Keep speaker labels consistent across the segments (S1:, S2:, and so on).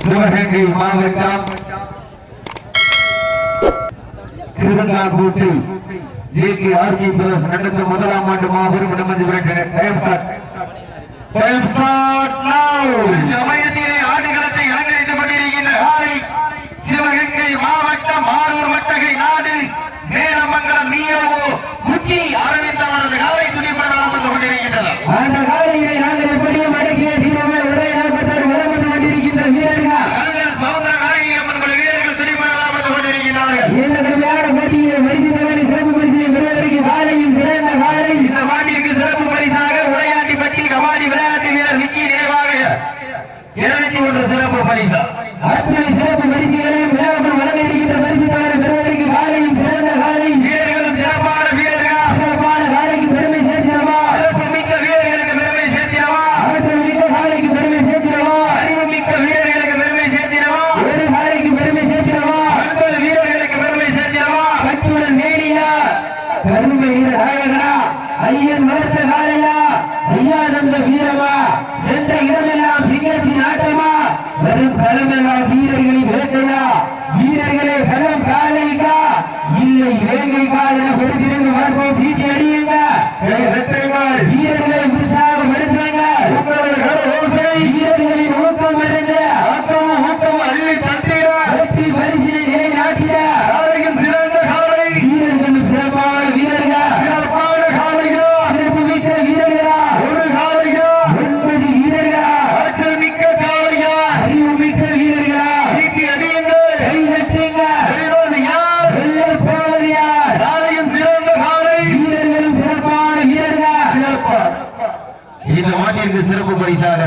S1: சிவகங்கை மாவட்டம் திருவண்ணாமூர்த்தி J K ஆர்கி பிரதர்ஸ் நடந்த முதலாம் ஆண்டு மாபெரும் இடமஞ்சு time start time start now
S2: சமயத்திலே ஆடுகளத்தை அலங்கரித்துக் கொண்டிருக்கின்ற காலை சிவகங்கை மாவட்டம் ஆரூர் மட்டகை நாடு மேலமங்கலம் நீரவோ குட்டி அரவிந்த் அவரது காலை துணிப்பட நடந்து கொண்டிருக்கின்றது
S3: அந்த காலையிலே நாங்கள் எப்படியும் அடக்கிய தீரமே ஒரே நாற்பத்தாறு வரம் வந்து கொண்டிருக்கின்ற வீரர்கள்
S2: கல்லல் சவுந்தர நாயகி அம்மன் குழு வீரர்கள் துணிப்பட நடந்து கொண்டிருக்கின்றார்கள்
S3: இந்த கடுமையான போட்டியிலே பரிசு தவறி சிறப்பு பரிசினை பெறுவதற்கு காலையும் சிறந்த காலை
S2: இந்த மாட்டிற்கு சிறப்பு பரிசாக உடையாண்டிப்பட்டி கபாடி விளையாட்டு வீரர் விக்கி நினைவாக இருநூத்தி ஒன்று சிறப்பு பரிசா.
S3: அத்தனை சிறப்பு பரிசுகளையும் விழாக்கள் வழங்க இருக்கின்ற பரிசு தவறி பெறுவதற்கு காலையும் சிறந்த காலை.
S2: வீரர்களும் சிறப்பான வீரர்கள்?
S3: சிறப்பான காலைக்கு பெருமை சேர்க்கிறவா?
S2: சிறப்பு மிக்க வீரர்களுக்கு பெருமை சேர்த்தினவா
S3: ஆற்றல் மிக்க காலைக்கு பெருமை சேர்க்கிறவா?
S2: அறிவு மிக்க வீரர்களுக்கு பெருமை சேர்த்தினவா
S3: ஒரு காலைக்கு பெருமை சேர்க்கிறவா?
S2: அன்பது வீரர்களுக்கு பெருமை சேர்த்தினவா
S3: கட்டுடன் நேடியா கருமை வீர நாயகனா? ஐயன் வளர்த்த காலையா? ஐயா நந்த வீரமா? வரும் களமெல்லாம் வீரர்களின் வேட்டையா வீரர்களே களம் காலைக்கா இல்லை வேங்கைக்கா என பொறுத்திருந்து பார்ப்போம் சீட்டி அடியுங்க வீரர்களை உற்சாகப்படுத்துங்க வீரர்களின் ஊக்கம் இருந்த
S2: ஆக்கமும் ஊக்கமும் அள்ளி தட்டிட
S3: வெற்றி பரிசினை நிலைநாட்டிட
S2: காலையும் சிறந்த காலை
S3: வீரர்களும் சிறப்பான வீரர்கள்
S2: சிறப்பான காலையா
S3: சிறப்பு மிக்க வீரர்களா
S2: ஒரு காலையா
S3: ஒன்பது வீரர்களா
S2: ஆற்றல் மிக்க காலையா
S3: அறிவு மிக்க வீரர்களா
S2: சீட்டி அடியுங்கள்
S3: கை தட்டுங்க
S2: வெல்வது யார்
S3: வெல்ல போவது யார்
S2: காலையும் சிறந்த காலை
S3: வீரர்களும் சிறப்பான வீரர்கள்
S2: இந்த மாட்டிற்கு சிறப்பு பரிசாக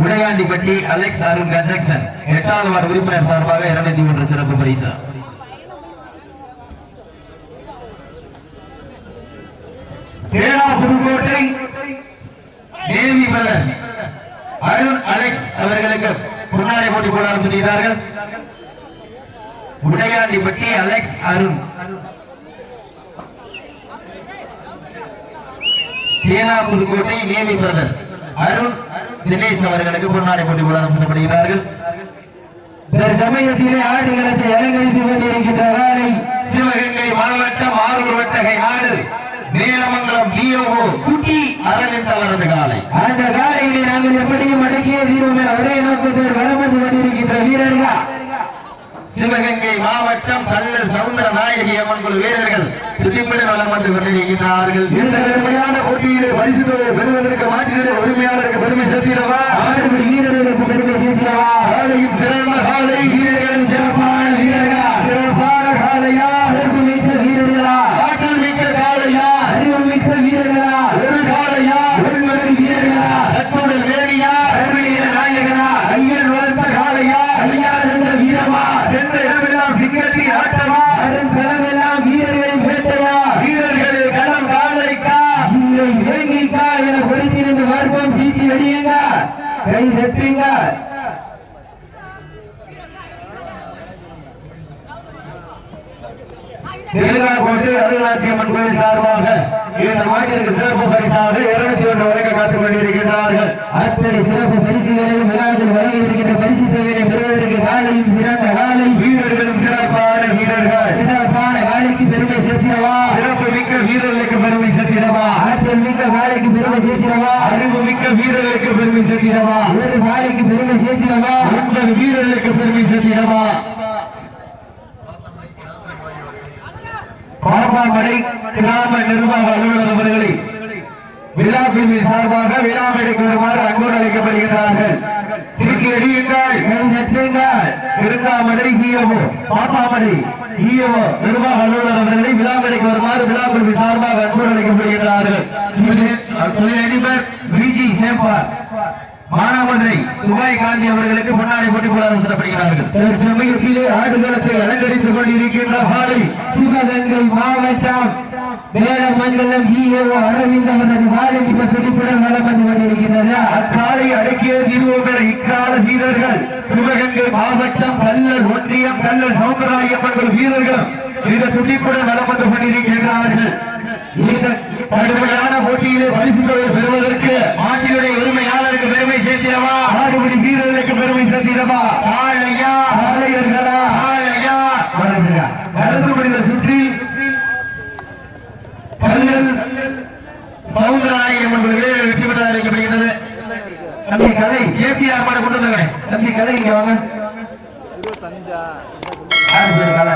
S2: உடையாண்டிப்பட்டி அலெக்ஸ் அருண் கஜக்சன் எட்டாவது வார்டு உறுப்பினர் சார்பாக இருநூத்தி ஒன்று சிறப்பு பரிசு.
S1: தேனா Pudukkottai
S2: navy brothers Arun Alex அவர்களுக்கு முன்னாடி போட்டி போடாமல் சொல்கிறார்கள் உடையாண்டிப்பட்டி அலெக்ஸ் அருண். தேனா புதுக்கோட்டை நேவி பிரதர்ஸ் அருண் தினேஷ் அவர்களுக்கு பொன்னாடை போட்டி போடாமல் சொல்லப்படுகிறார்கள்
S3: தற்சமயத்திலே ஆடுகளத்தை அலங்கரித்துக் கொண்டிருக்கின்ற காலை
S2: சிவகங்கை மாவட்டம் ஆரூர் வட்டகை நாடு மேலமங்கலம் டிஓஓ குட்டி அரவிந்த் அவரது காலை.
S3: அந்த காலையிலே நாங்கள் எப்படியும் அடக்கிய தீர்வோம் என ஒரே நோக்கத்தோடு வலம் வந்து கொண்டிருக்கின்ற வீரர்கள்.
S2: சிவகங்கை மாவட்டம் கல்லர் சவுந்தர நாயகி அம்மன் குழு வீரர்கள் துடிப்புடன் வலம் வந்து கொண்டிருக்கிறார்கள்
S1: இந்த கடுமையான போட்டியிலே பரிசு பெறுவதற்கு மாட்டினுடைய உரிமையாளருக்கு பெருமை சேர்த்திடவா?
S3: ஆடுபடி வீரர்களுக்கு பெருமை சேர்க்கிறவா
S1: காலையும் சிறந்த காலை
S2: வீரர்களும் சிறப்பான வீரர்கள்
S1: சிறப்பான காலையா
S3: சிறப்பு மிக்க வீரர்களா
S1: ஆற்றல் மிக்க காலையா
S3: அறிவு மிக்க வீரர்களா
S1: ஒரு காலையா
S3: ஒன்பது வீரர்களா
S2: தற்போது வேணியா அருமையில நாயகனா
S1: ஐயன் வளர்த்த காலையா
S3: ஐயா நந்த வீரமா
S1: சென்ற இடமெல்லாம் சிங்கத்தின் ஆட்டமா
S3: அரும் களமெல்லாம் வீரர்களின் வேட்டையா
S1: வீரர்களே களம் காலைக்கா
S3: இல்லை வேங்கிக்கா என பொறுத்திருந்து பார்ப்போம் சீட்டி வெடியுங்க கை தட்டுங்க
S1: திருநாக்கோட்டை அருளாட்சி அம்மன் கோயில் சார்பாக இந்த மாட்டிற்கு சிறப்பு பரிசாக இருநூத்தி ஒன்று வழங்க காத்துக் கொண்டிருக்கின்றார்கள்.
S3: அத்தனை சிறப்பு பரிசுகளையும் விழாவில் வழங்க இருக்கின்ற பரிசு தொகையை பெறுவதற்கு காலையும் சிறந்த காலை
S1: வீரர்களும் சிறப்பான வீரர்கள்
S3: சிறப்பான காலைக்கு பெருமை சேர்த்திடவா
S1: சிறப்பு மிக்க வீரர்களுக்கு பெருமை சேர்த்திடவா
S3: ஆற்றல் மிக்க காலைக்கு பெருமை சேர்த்திடவா
S1: அறிவு மிக்க வீரர்களுக்கு பெருமை சேர்த்திடவா
S3: ஒரு காலைக்கு பெருமை சேர்த்திடவா
S1: ஒன்பது வீரர்களுக்கு பெருமை சேர்த்திடவா பாப்பாமடை கிராம நிர்வாக அலுவலர் அவர்களை விழா பிரிவு சார்பாக விழா மேடைக்கு வருமாறு அன்போடு அழைக்கப்படுகிறார்கள்.
S3: கை தட்டுங்கள்
S1: திருந்தாமடை ஈயவோ பாப்பாமடை ஈயவோ நிர்வாக அலுவலர் அவர்களை விழா மேடைக்கு வருமாறு விழா பிரிவு சார்பாக அன்போடு அழைக்கப்படுகிறார்கள்.
S2: தொழிலதிபர் விஜி சேம்பார் மானாமதுரை துபாய் காந்தி அவர்களுக்கு முன்னாடி போட்டி போடாமல் சொல்லப்படுகிறார்கள்
S1: தற்சமயத்திலே ஆடுகளத்தை அலங்கரித்துக் கொண்டிருக்கின்ற காலை
S3: சிவகங்கை மாவட்டம் மேலமங்கலம் ஈஓ அரவிந்த் அவரது மிக துடிப்புடன் வலம் வந்து
S1: அக்காலை அடக்கிய தீர்வோம் என இக்கால வீரர்கள் சிவகங்கை மாவட்டம் கல்லல் ஒன்றியம் கல்லல் சவுந்தரராயப்பன் வீரர்களும் மிக துடிப்புடன் வலம் வந்து கொண்டிருக்கின்றார்கள். இந்த கடுமையான போட்டியிலே பரிசு தொகையை பெறுவதற்கு
S2: மாட்டினுடைய உரிமையாளருக்கு பெருமை சேர்த்திடவா?
S1: ஆடுபடி வீரர்களுக்கு பெருமை சேர்த்து வீரமா
S2: ஆலையா
S1: ஆலையர்களா
S2: ஆலையா
S1: வணங்குங்க. நடந்து முடிந்த சுற்றில் கல்லல்
S2: சவுந்தரநாயகம் என்பது வீரர்கள் வெற்றி பெற்றதாக அறிவிக்கப்படுகிறது
S1: தம்பி கலை
S2: கேபிஆர் மாடு கொண்டு வந்திருக்கிறேன்.
S1: தம்பி கலை இங்க வாங்க. கலை